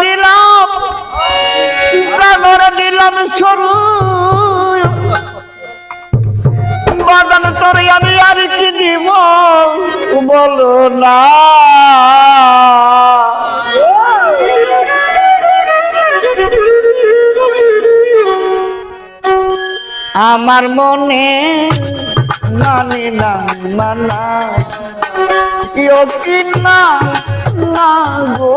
দিলাম প্রাণর দিলাম সরু। বাদান তোরে আমি আর কি দিব, বলো না। আমার মনে নানি না মানা। না না গো।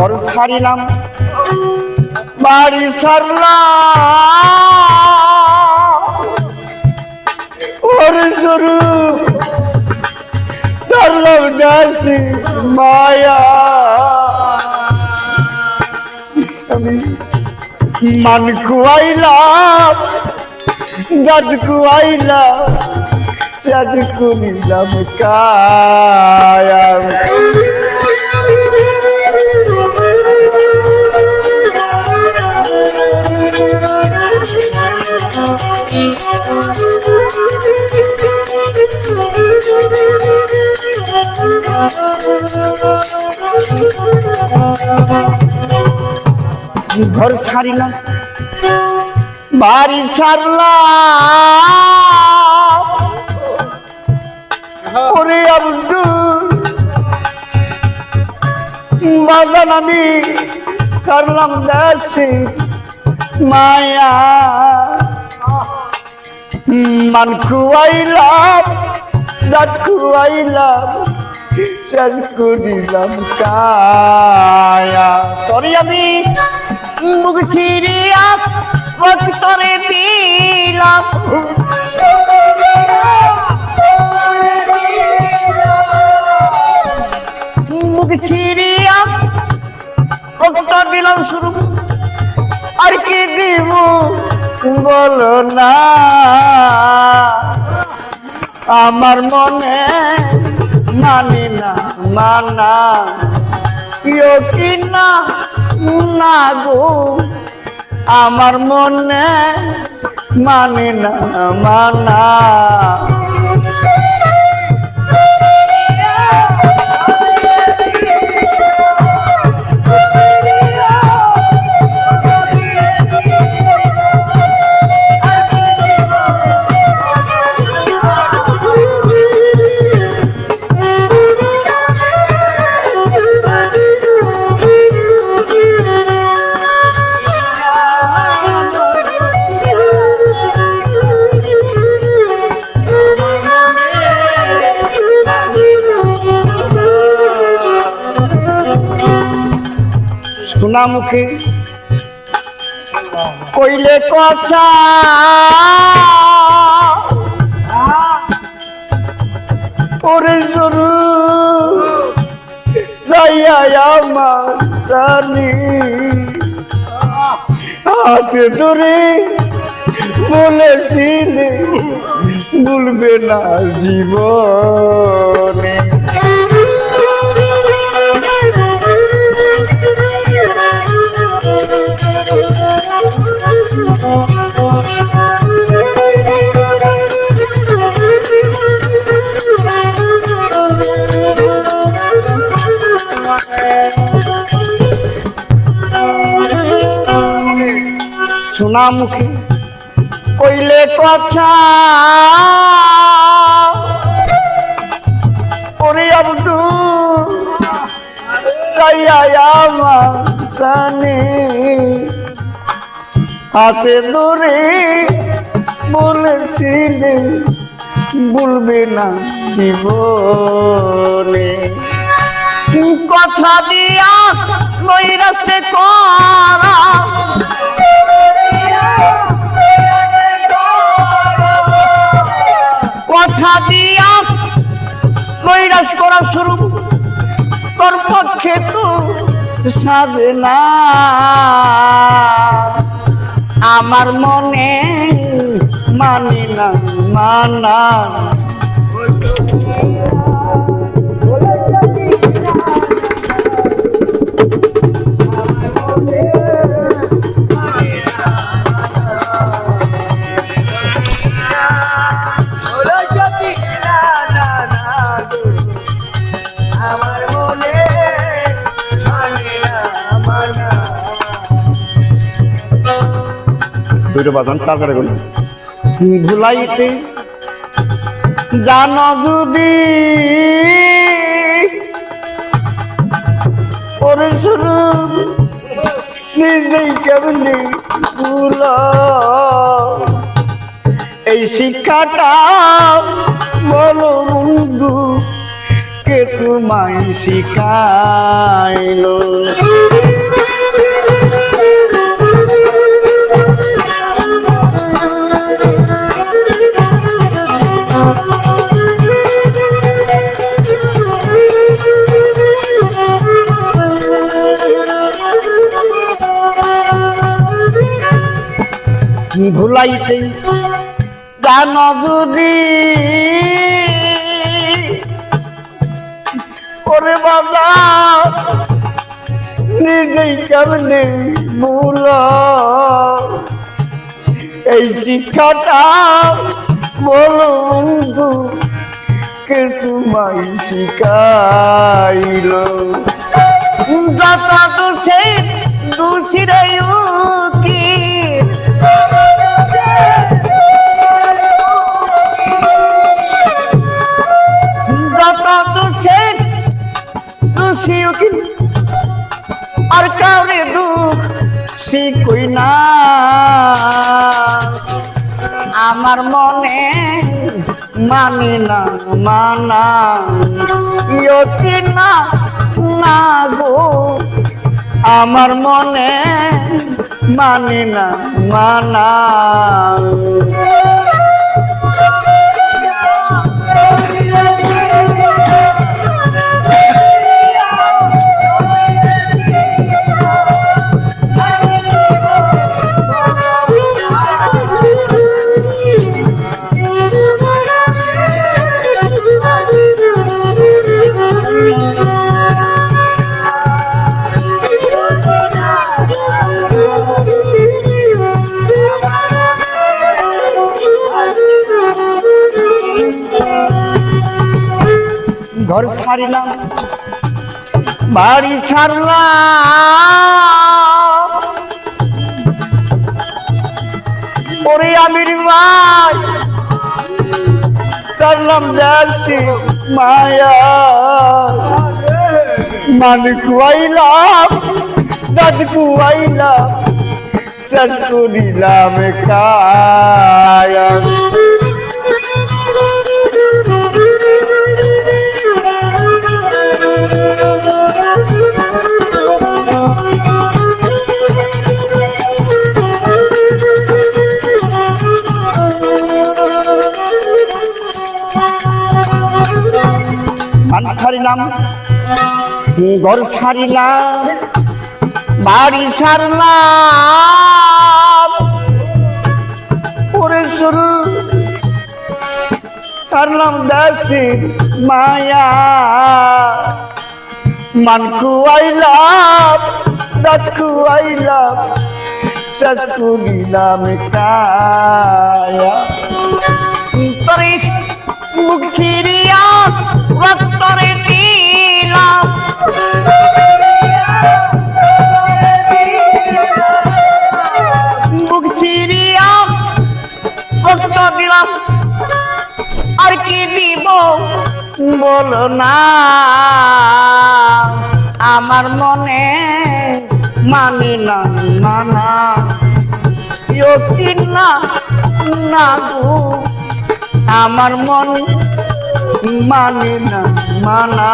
ঘর ছাড়িলাম বাড়ি দাসি মায়া। আমি মান খুয়াইলাম গাছ খুয়াইলাম চাষ করিলাম কায়া। ঘর ছাড়িলাম বাড়ি আব্দুল বাজান আমি করলাম দাসি মায়া। মান খুয়াইলাম দাঁত খুয়াইলাম। তরে আমি মুখ সিরিয়া ভক্তরে দিলাম। মুখ সিরিয়া ভক্ত দিলাম শুরু। আর কি দিব বলো না। আমার মনে মানি না কি না না গো। আমার মনে মানে না মানা। সোনা মুখে কইলে কথা ওরে জরু যাইয়া আমার ধরে বলেছিলে ভুলবে না জীবনে। সোনা মুখে কইলে কথা ওরে আব্দু কাইয়া আমার প্রাণে হাতে ধরে বলেছিলে বলবে না জীবনে কথা দিয়া নৈরাস্তে করা? কথা দিয়া নৈরাস করা শুরু। তোর পক্ষে তো সাধনা আমার মনে মানি না মানা। আমার মানে দুইটা বাজান তারপরে বলুন ভুলাইতে জান যদি ওরে শুরু, নিজেই কেমনি ভুল। এই শিক্ষাটা বলো বন্ধু, কে তোমায় শিখাইলো? ভুলাইতে জান যদি ওরে বাবা নিজেই কেমনে ভুল। এই শিক্ষাটা বলো বন্ধু কে তোমায় শিখাইল? তো সেই দোষীরাই কি না না গো। আমার মনে মানি না মানা। ঘর ছাড়িলাম, বাড়ি ছাড়লাম। ওরে আমির ভাই, ছাড়লাম যাচ্ছি মায়া। মানে কুয়াইলাম দাদ কুয়াইলাম শেষ করিলাম কায়া ধান ছাড়িলাম ঘর ছাড়িলাম বাড়ি সারলাম ওরে শুরু ছাড়লাম দাসি মায়া। মান খুয়াইলাম দাঁত খুয়াইলাম, শেষ করিলাম কায়া তরে মুখ ছিড়িয়া রক্তরে দিলাম। মুখ ছিড়িয়া রক্ত দিলাম। দিব, বলো না। আমার মনে মানি না মানা না না গো। আমার মন মানে না মানা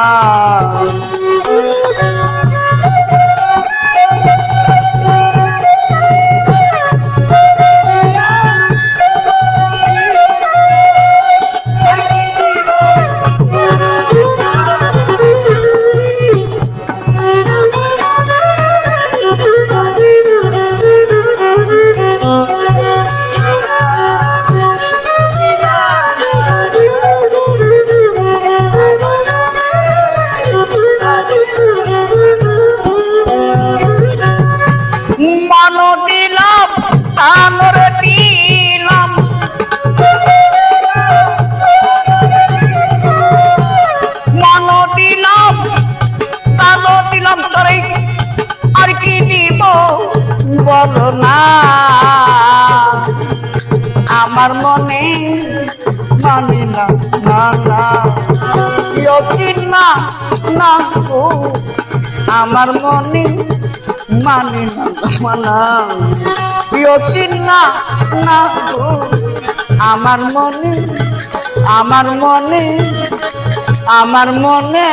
না না আমার মনে মানে মানা। না না আমার মনে আমার মনে আমার মনে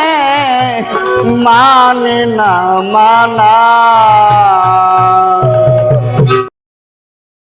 মানে না মানা।